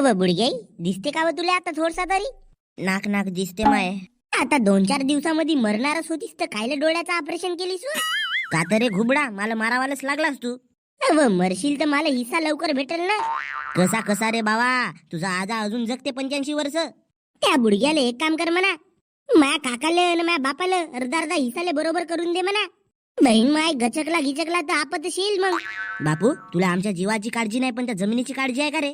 व बुडग्याई दिसते का व तुला आता थोडसा तरी? नाक नाक दिसते माय. आता दोन चार दिवसामध्ये मरणारच होतीस तर कायले डोळ्याचं ऑपरेशन केलीस का तर रे घुबडा मला मारावालाच लागलास तू. व मरशील तर मला हिस्सा लवकर भेटेल ना? कसा कसा रे बाबा तुझा आजा अजून जगते पंच्याऐंशी वर्ष. त्या बुडग्याला एक काम कर म्हणा. माया काकाले आणि माया बापाला अर्धा अर्धा हिसाले बरोबर करून दे म्हणा. बहीण माय गचकला गिचकला तर आपतशील मग. बापू तुला आमच्या जीवाची काळजी नाही पण त्या जमिनीची काळजी आहे का रे?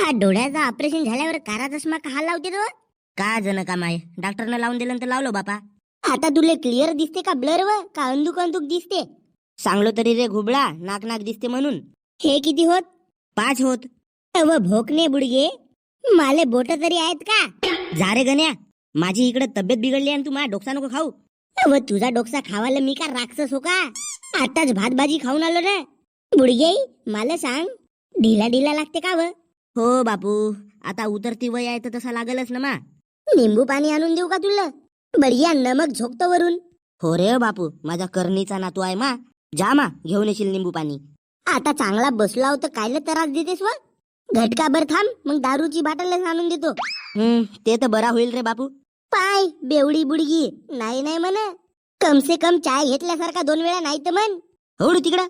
हा डोळ्याचं ऑपरेशन झाल्यावर कारा चष्मा का लावते तो? का जण का माय? डॉक्टरनं लावून दिलं तर लावलो बापा. आता तुला क्लिअर दिसते का ब्लर व? का अंदुक अंदुक दिसते? सांगलो तरी रे घुबडा नाक नाक दिसते म्हणून. हे किती होत? पाच होत. व भोकणे बुडगे. माले बोट तरी आहेत का? जा रे गण्या. माझी इकडे तब्येत बिघडली आणि तू माझा डोकसा नको खाऊ. व तुझा डोकसा खावायला मी का राक्षस हो का? आताच भात भाजी खाऊन आलो ना. बुडगे मला सांग. ढिला ढिला लागते का व? हो बापू. आता उतरती वय आहे तर तसा लागलच ना मा. निंबू पाणी आणून देऊ का तुला? बढिया नमक झोकतो वरून. हो रे बापू. माझा करणीचा नातू आहे मा. जा मा घेऊन येशील निंबू पाणी. आता चांगला बसला होता कायला त्रास देतेस व? घटकाभर थांब मग दारूची बाटलच आणून देतो. हम्म ते तर बरा होईल रे बापू. पाय बेवडी बुडगी. नाही नाही म्हण. कम से कम चाय घेतल्यासारखा दोन वेळा नाही तर म्हण. होड तिकडं.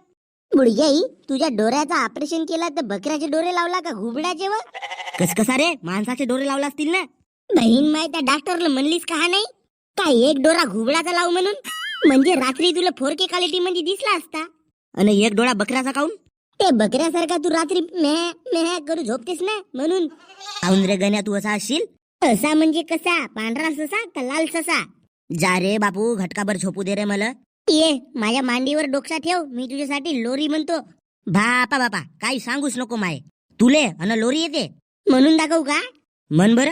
बुडग्याई तुझ्या डोऱ्याचा ऑपरेशन केला तर बकऱ्याचे डोरे लावला का घुबडाचे व? कस कसा रे? माणसाचे डोरे लावला असतील ना? बहीण माय त्या डॉक्टरला म्हणलीस का हा नाही? काय एक डोरा घुबडाचा लावू म्हणून? म्हणजे रात्री तुला फोर के क्वालिटी मध्ये दिसला असता. आणि एक डोळा बकऱ्याचा काऊन? ते बकऱ्यासारखा तू रात्री मेह मेह करू झोपतेस ना म्हणून. काऊन रे गण्या तू असा असशील असा म्हणजे कसा? पांढरा ससा का लाल ससा? जा रे बापू घटकाभर झोपू दे रे मला. ये माझ्या मांडीवर डोकसा ठेव मी तुझ्यासाठी लोरी म्हणतो. बापा बापा काही सांगूच नको माय. तुले अन लोरी येते. म्हणून दाखवू का? मन बर.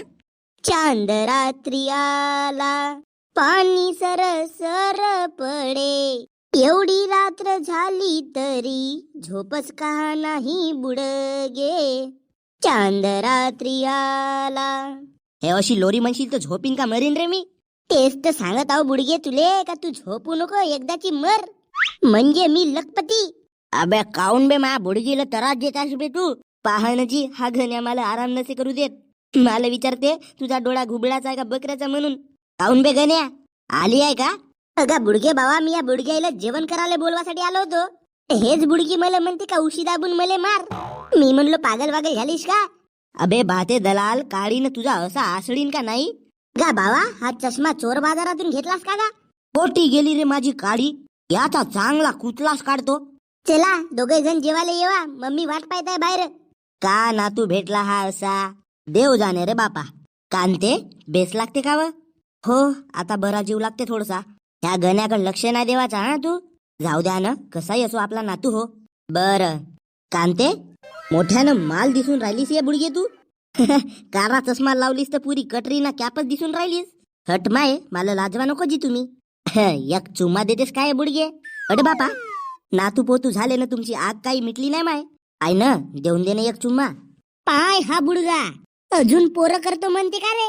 चांद रात्री आला पाणी सर सर पडे. एवढी रात्र झाली तरी झोपच का नाही बुडगे. चांद रात्री आला. हे अशी लोरी म्हणशील तर झोपीन का मरीन रे मी? तेच तर सांगत आहो बुडगे तुले का तू झोपू नको एकदाची मर. म्हणजे मी लखपती. अबे काऊन बे मा बुडगीला त्रास देत आहेस बे तू? पाहणजी हा घन्या मला आराम नसे करू देत. मला विचारते तुझा डोळा घुबडाचा आहे का बकऱ्याचा म्हणून? काऊन बे गण्या? आली आहे का? अगा बुडगे बाबा मी या बुडग्याला जेवण करायला बोलवासाठी आलो होतो. हेच बुडगी मला म्हणते का उशी दाबून मले मार. मी म्हणलो पागल वागल झालीस का? अबे बाते दलाल काळीनं तुझा असा आसळीन का नाही? गा बाबा हा चष्मा चोर बाजारातून घेतलास का गा? पोटी गेली रे माझी काळी याचा चांगला कुचलाच काढतो. चला दोघे जण जेवायला येवा. मम्मी वाट पाहताय बाहेर. का नातू भेटला हा असा? देव जाणे रे बापा. कांते बेस लागते का व? हो आता बरा जीव लागते थोडसा. ह्या गण्याकडे लक्ष नाही देवाचा हा तू? जाऊ द्या ना कसाही असो आपला नातू हो. बर. कांते मोठ्यानं माल दिसून राहिलीस या बुडगे तू. कारा चष्मा लावलीस तर पुरी कटरीना कॅपच दिसून राहिलीस. हट माय मला लाजवा नको जी तुम्ही. एक चुम्मा देतेस काय बुडगे? अरे बापा नातू पोतू झाले ना तुमची आग काही मिटली नाही माय. आय ना देऊन दे ना एक चुम्मा. पाय हा बुडगा. अजून पोरं करतो म्हणते का रे?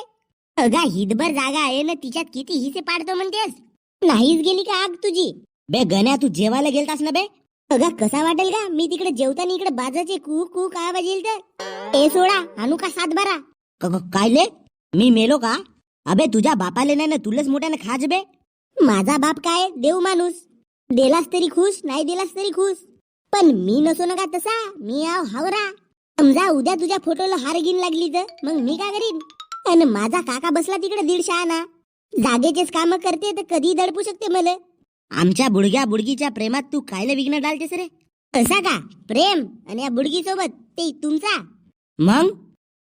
अगा हितभर जागा आहे ना तिच्यात किती हिसे पाडतो म्हणतेस. नाहीच गेली का आग तुझी? बे गण्या तू जेवायला गेलतास ना बे? अगं कसा वाटेल का मी तिकडे जेवताना इकडे बाजाचे कू कू काय वाजेल तर. ए सोडा आणू का सात बारा कायले मी मेलो का? अबे तुझ्या बापाले नाही ना तुलाच मोठ्याने खाज बे. माझा बाप काय? देव माणूस. दिलास तरी खुश नाही दिलास तरी खुश. पण मी नसो ना का तसा? मी आव हावरा. समजा उद्या तुझ्या फोटोला हार घेऊन लागली तर मग मी काय करीन? आणि माझा काका बसला तिकडे दीडशे आणा. जागेचेच काम करते तर कधी दडपू शकते मला? आमच्या बुडग्या बुडगीच्या प्रेमात तू कायले विघ्न डालतेस रे? कसा का? प्रेम आणि या बुडगी सोबत ते तुमचा? मग?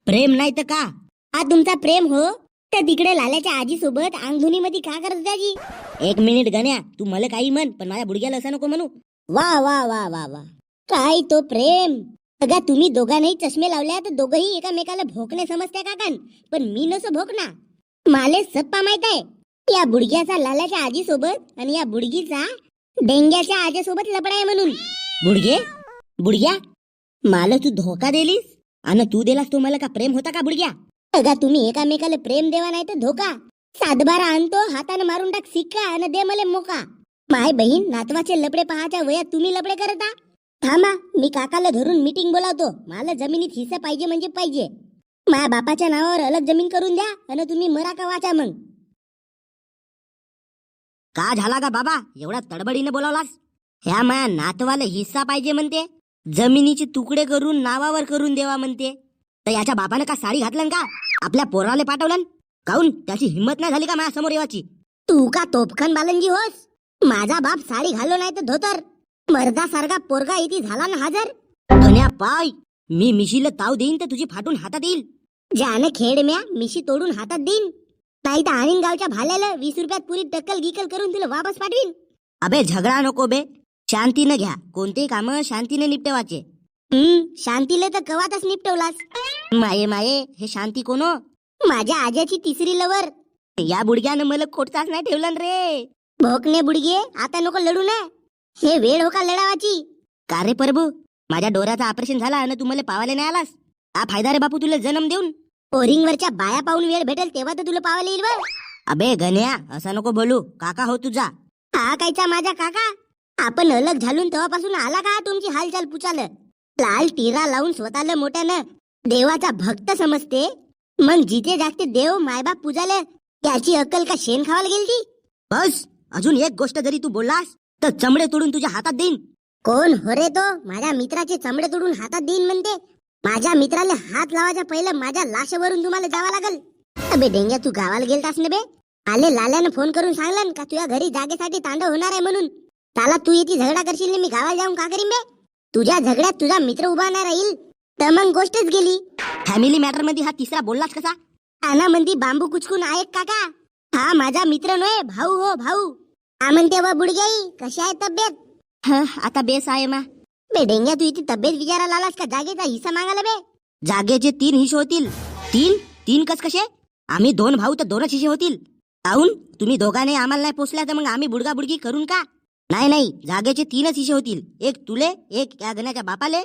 प्रेम नाही तर का? हा तुमचा प्रेम हो? तर तिकडे लाल्याच्या आजी सोबत अंगधुनी मध्ये का करत त्याची एक मिनिट गण्या तू मला काही म्हण पण माझ्या बुडग्याला असं नको म्हणू. वा वा वा वा वा. काय तो प्रेम? अगा तुम्ही दोघांनाही चष्मे लावल्या तर दोघही एकामेकाला भोकणे समजत्या काकान पण मी नसो भोकना माले सप्पा माहीत आहे या बुडग्याचा लालाच्या आजी सोबत आणि या बुडगीचा डेंग्याच्या आजी सोबत लपडाय म्हणून. बुडगे बुडग्या मला तू धोका दिलीस? आणि तू दिलास तू मला का प्रेम होता का बुडग्या? अगा तुम्ही एकामेकाला प्रेम देवा नाही तर धोका. सातबारा आणतो हाताने मारून टाक सिक्का आणि दे मले मोका. माय बहीण नातवाचे लपडे पहाच्या वयात तुम्ही लपडे करता? थांबा मी काकाला धरून मीटिंग बोलावतो. मला जमिनीत हिस्सा पाहिजे म्हणजे पाहिजे. माझ्या बापाच्या नावावर अलग जमीन करून द्या आणि तुम्ही मरा का वाचा मग. का झाला का बाबा? एवढा तडबडीने बोलावलास? ह्या माया नातवाला हिस्सा पाहिजे म्हणते. जमिनीचे तुकडे करून नावावर करून देवा म्हणते. तर याच्या बापानं का साडी घातलं का? आपल्या पोराले पाठवलं काऊन? त्याची हिंमत नाही झाली का माझ्यासमोर येवाची? तू का तोपखन बालनजी होस? माझा बाप साडी घालो नाही तर धोतर. मर्दा सारखा पोरगा इथे झाला ना हजर? धन्या पाय! मी मिशीला ताव देईन तर तुझी फाटून हातात येईल. ज्यानं खेड म्या मिशी तोडून हातात देईन. नाही तर आणीन गावच्या भाल्याला वीस रुपयात पुरी टक्कल गिकल करून तुला वापस पाठवीन. अबे झगडा नको बे. शांतीनं घ्या. कोणतेही काम शांतीने निपटवाचे. हम्म शांतीले तर कवातच निपटवलास. माये माये हे शांती कोण? माझ्या आज्याची तिसरी लवर या बुडग्यानं मला खोटताच नाही ठेवलं रे. भोकने बुडगे आता नको लढू ना. हे वेळ हो का लढावाची? का रे प्रभू माझ्या डोऱ्याचं ऑपरेशन झाला आणि तू मला पावायला नाही आलास. हा फायदा रे बापू तुला जन्म देऊन. वरच्या बाया पाहून वेळ भेटेल तेव्हा तर तुला पावायला येईल अबे गण्या असं नको बोलू. काका हो तुझा. हा कायचा माझा काका? आपण अलग झालून तेव्हापासून आला का तुमची हालचाल पुचाल? लाल टिरा लावून स्वतःला मोठ्यानं देवाचा भक्त समजते. मग जिथे जागते देव मायबाप पूजाले त्याची अक्कल का शेण खावायला गेली बस अजून एक गोष्ट जरी तू बोललास तर चमडे तोडून तुझ्या हातात देईन. कोण? हो रे तो? माझ्या मित्राचे चमडे तोडून हातात देईन म्हणते. माझ्या मित्राला हात लावायच्या पहिलं माझ्या लाशेवरून तुम्हाला जावं लागल. अबे डेंग्या तू गावाला गेलतास ना बे? आले लाल्यानं फोन करून सांगलन का तुझ्या घरी जागेसाठी तांडव होणार आहे म्हणून. त्याला तू येते झगडा करशील ना मी गावाला जाऊन का करीन बे? तुझ्या झगड्यात तुझा मित्र उभा नाही राहील तर मग गोष्टच गेली. फॅमिली मॅटरमध्ये हा तिसरा बोललास कसा? आना म्हणती बांबू कुचकून ऐक काका. हा माझा मित्र नोय भाऊ हो भाऊ. म्हणते व बुडग्याई कशी आहे तब्येत? ह आता बेस आहे मा. बे डेंग्या तू इथे तब्येत विचारायला आलास का जागेचा हिस्सा मागायला बे जागेचे तीन हिस्से होतील। तीन? तीन कस कसे आम्ही दोन भाऊ तर दोनच हिस्से होतील। काहून तुम्ही दोघांनी आम्हाला नाही पोचल्या तर मग आम्ही बुडगा बुडगी करून का? नाही नाही जागेचे तीनच हिस्से होतील। एक तुले एक या गण्याच्या बापाले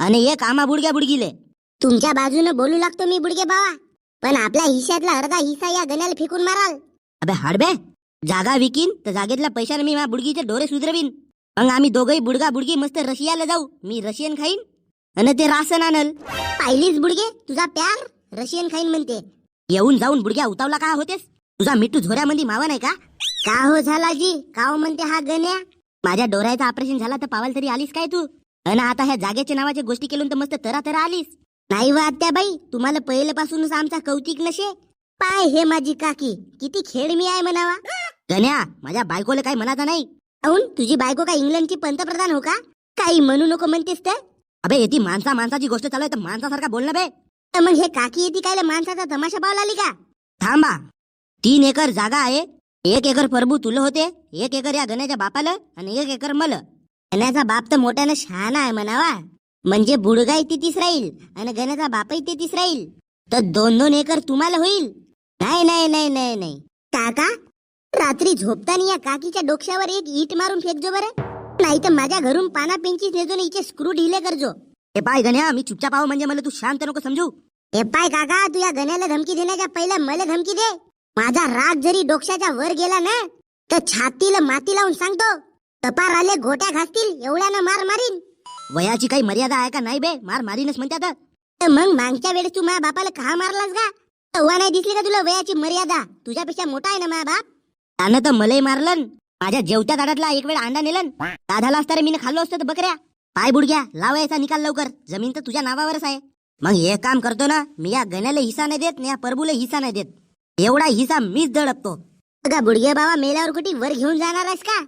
आणि एक आम्हा बुडग्या बुडगीले तुमच्या बाजूने बोलू लागतो मी बुडगे बाबा पण आपल्या हिश्श्यातला अर्धा हिस्सा या गण्याला फेकून माराल। अबे हाडबे जागा विकीन तर जागेतल्या पैशाने मी माझ्या बुडगीचे डोरे सुधरवीन। मग आम्ही दोघही बुडगा बुडगी मस्त रशियाला जाऊ. मी रशियन खाईन आणि ते रासन आणल. पाहिलीच बुडगे? तुझा प्यार रशियन खाईन म्हणते. येऊन जाऊन बुडग्या उतावला का होतेस? तुझा मिठू झोऱ्यामध्ये मावा नाही का? का हो झाला जी का हो म्हणते हा गण्या? माझ्या डोऱ्याचं ऑपरेशन झाला तर पावाल तरी आलीस काय तू? अन आता ह्या जागेच्या नावाच्या गोष्टी केलं तर मस्त तरा तरा आलीस. नाही वा बाई तुम्हाला पहिल्यापासूनच आमचा कौतिक नशे? पाय हे माझी काकी किती खेळ मी आहे म्हणावा. गण्या माझ्या बायकोला काही म्हणाचा नाही. काऊन तुझी बायको का इंग्लंडची पंतप्रधान हो का? काही म्हणू नको म्हणतेस तर. अबे येती माणसा माणसाची गोष्ट चालू आहे तर माणसासारखा बोलणं बे. तर मग हे काकी येते काय माणसाचा तमाशा पावला आली का? थांबा. तीन एकर जागा आहे. एक एकर प्रभू तुला होते एक एकर या गण्याच्या बापाला आणि एक एकर मल. गण्याचा बाप तर मोठ्यानं शहाणा आहे म्हणावा. म्हणजे बुडगाई तिथीच राहील आणि गण्याचा बापही तिथीच राहील. तर दोन दोन एकर तुम्हाला होईल. नाही नाही नाही नाही नाही. काका रात्री झोपताना या काकीच्या डोक्यावर एक इट मारून फेकजो बरं. नाही तर माझ्या घरून पाना पेंचीच नेतो ना हिचे स्क्रू ढिले करजो. हे पाय गण्या मी चुपचाप आहो म्हणजे मला तू शांत नको समजू. हे पाय काका तू या गण्याला धमकी देण्याच्या पहिला मला धमकी दे. माझा राग जरी डोक्याच्या वर गेला ना तर छातीला माती लावून सांगतो. कपार आले गोट्या घासतील एवढ्यानं मार मारीन. वयाची काही मर्यादा आहे का नाही बे? मार मारीनच म्हणतात तर मग मागच्या वेळेस तू माझ्या बापाला का मारलास का तेव्हा नाही दिसली का तुला वयाची मर्यादा? तुझ्यापेक्षा मोठा आहे ना माझा बाप? त्यानं तर मलाही मारलन. माझ्या जेवत्या दाडातला एक वेळ अंडा नेलन. दादाला असता रे मी खाल्लो असतो तर बकऱ्या. पाय बुडग्या लावायचा निकाल लवकर. जमीन तर तुझ्या नावावरच आहे. मग हे काम करतो ना मी या गण्याला हिस्सा नाही देत या परबूला हिस्सा नाही देत. एवढा हिस्सा मीच दडपतो. का बुडगे बाबा मेल्यावर कुठे वर घेऊन जाणार आहेस का?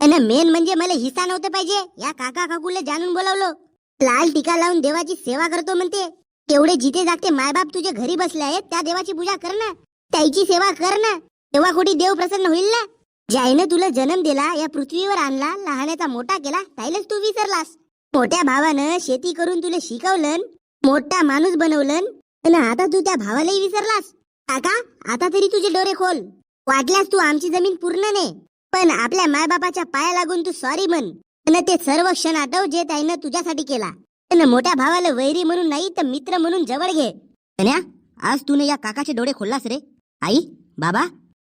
आणि मेन म्हणजे मला हिस्सा नव्हतं पाहिजे. या काका काकूला जाणून बोलावलं. लाल टीका लावून देवाची सेवा करतो म्हणते. तेवढे जिथे जागते मायबाप तुझे घरी बसले आहेत त्या देवाची पूजा कर ना. त्याची सेवा कर ना. तेव्हा कुठे देव प्रसन्न होईल ना ज्याईनं तुला जन्म दिला या पृथ्वीवर आणला लहानाचा मोठा केला त्यालाच तू विसरलास. मोठ्या भावानं शेती करून तुला शिकवलं मोठा माणूस बनवलं पण आता तू त्या भावालाही विसरलास. काका आता तरी तुझे डोरे खोल. वाटल्यास तू आमची जमीन पूर्ण ने पण आपल्या मायबापाच्या पाया लागून तू सॉरी म्हण. आणि ते सर्व क्षण आठव जे त्यानं तुझ्यासाठी केला. पण मोठ्या भावाला वैरी म्हणून नाही तर मित्र म्हणून जवळ घे. कन्या आज तूने या काकाचे डोळे खोललास रे. आई बाबा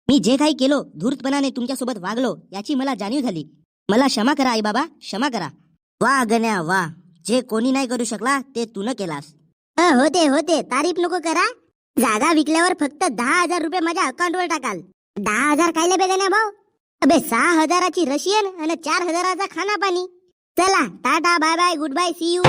मी जे काही केलो धूर्तपणाने तुमच्यासोबत वागलो याची मला जाणीव झाली. मला क्षमा करा आई बाबा क्षमा करा. वा गण्या वा. जे कोणी नाही करू शकला ते तू न केलास होते होते. तारीफ नको करा. जागा विकल्यावर फक्त दहा हजार रुपये माझ्या अकाउंटवर टाकाल. दहा हजार कायले बेगण्या भाऊ. अबे सहा हजाराची रशियन आणि चार हजाराचा खाना पाणी चला tata bye bye good bye see you